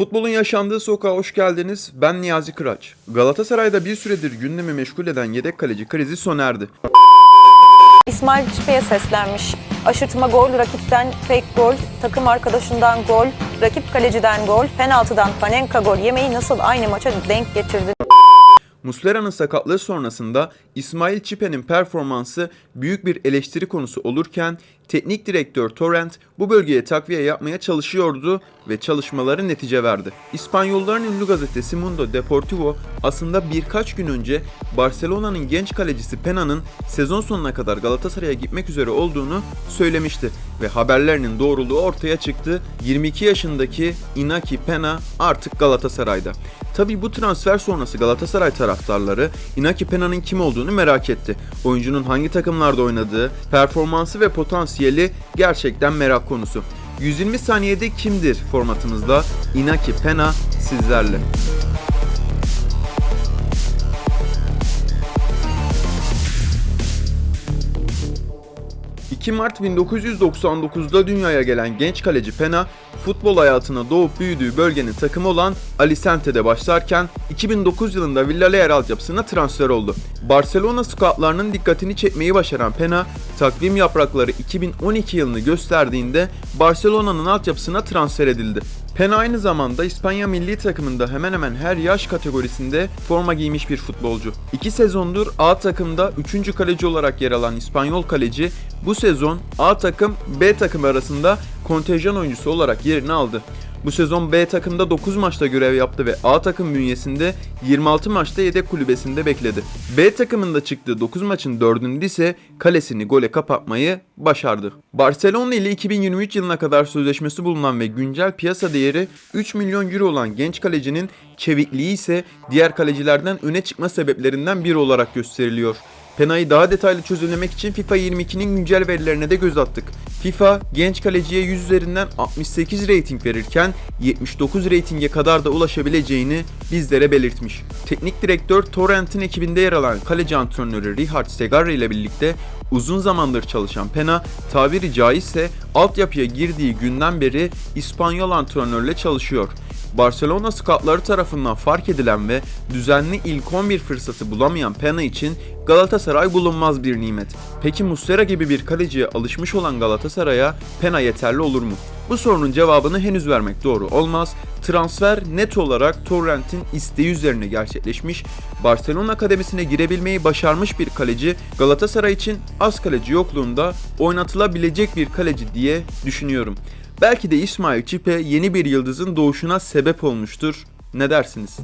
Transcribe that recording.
Futbolun yaşandığı sokağa hoş geldiniz. Ben Niyazi Kıraç. Galatasaray'da bir süredir gündemi meşgul eden yedek kaleci krizi sona erdi. İsmail Çipe'ye seslenmiş. Aşırtma gol, rakipten fake gol, takım arkadaşından gol, rakip kaleciden gol, penaltıdan Panenka gol yemeği nasıl aynı maça denk getirdi? Muslera'nın sakatlığı sonrasında İsmail Çipe'nin performansı büyük bir eleştiri konusu olurken teknik direktör Torrent bu bölgeye takviye yapmaya çalışıyordu ve çalışmaları netice verdi. İspanyolların ünlü gazetesi Mundo Deportivo aslında birkaç gün önce Barcelona'nın genç kalecisi Pena'nın sezon sonuna kadar Galatasaray'a gitmek üzere olduğunu söylemişti ve haberlerinin doğruluğu ortaya çıktı. 22 yaşındaki Inaki Pena artık Galatasaray'da. Tabi bu transfer sonrası Galatasaray taraftarları Inaki Pena'nın kim olduğunu merak etti. Oyuncunun hangi takımlarda oynadığı, performansı ve potansiyeli gerçekten merak konusu. 120 saniyede kimdir formatımızda Inaki Pena sizlerle. 2 Mart 1999'da dünyaya gelen genç kaleci Pena, futbol hayatına doğup büyüdüğü bölgenin takımı olan Alicente'de başlarken 2009 yılında Villarreal altyapısına transfer oldu. Barcelona scoutlarının dikkatini çekmeyi başaran Pena, takvim yaprakları 2012 yılını gösterdiğinde Barcelona'nın altyapısına transfer edildi. Pena aynı zamanda İspanya milli takımında hemen hemen her yaş kategorisinde forma giymiş bir futbolcu. İki sezondur A takımda 3. kaleci olarak yer alan İspanyol kaleci bu sezon A takım B takım arasında kontenjan oyuncusu olarak yerini aldı. Bu sezon B takımda 9 maçta görev yaptı ve A takım bünyesinde 26 maçta yedek kulübesinde bekledi. B takımında çıktığı 9 maçın 4'ünde ise kalesini gole kapatmayı başardı. Barcelona ile 2023 yılına kadar sözleşmesi bulunan ve güncel piyasa değeri 3 milyon euro olan genç kalecinin çevikliği ise diğer kalecilerden öne çıkma sebeplerinden biri olarak gösteriliyor. Pena'yı daha detaylı çözümlemek için FIFA 22'nin güncel verilerine de göz attık. FIFA genç kaleciye 100 üzerinden 68 rating verirken 79 reytinge kadar da ulaşabileceğini bizlere belirtmiş. Teknik direktör Torrent'in ekibinde yer alan kaleci antrenörü Richard Segarra ile birlikte uzun zamandır çalışan Pena, tabiri caizse altyapıya girdiği günden beri İspanyol antrenörle çalışıyor. Barcelona scoutları tarafından fark edilen ve düzenli ilk 11 fırsatı bulamayan Pena için Galatasaray bulunmaz bir nimet. Peki Muslera gibi bir kaleciye alışmış olan Galatasaray'a Pena yeterli olur mu? Bu sorunun cevabını henüz vermek doğru olmaz. Transfer net olarak Torrent'in isteği üzerine gerçekleşmiş. Barcelona akademisine girebilmeyi başarmış bir kaleci Galatasaray için az kaleci yokluğunda oynatılabilecek bir kaleci diye düşünüyorum. Belki de İsmail Çipe yeni bir yıldızın doğuşuna sebep olmuştur. Ne dersiniz?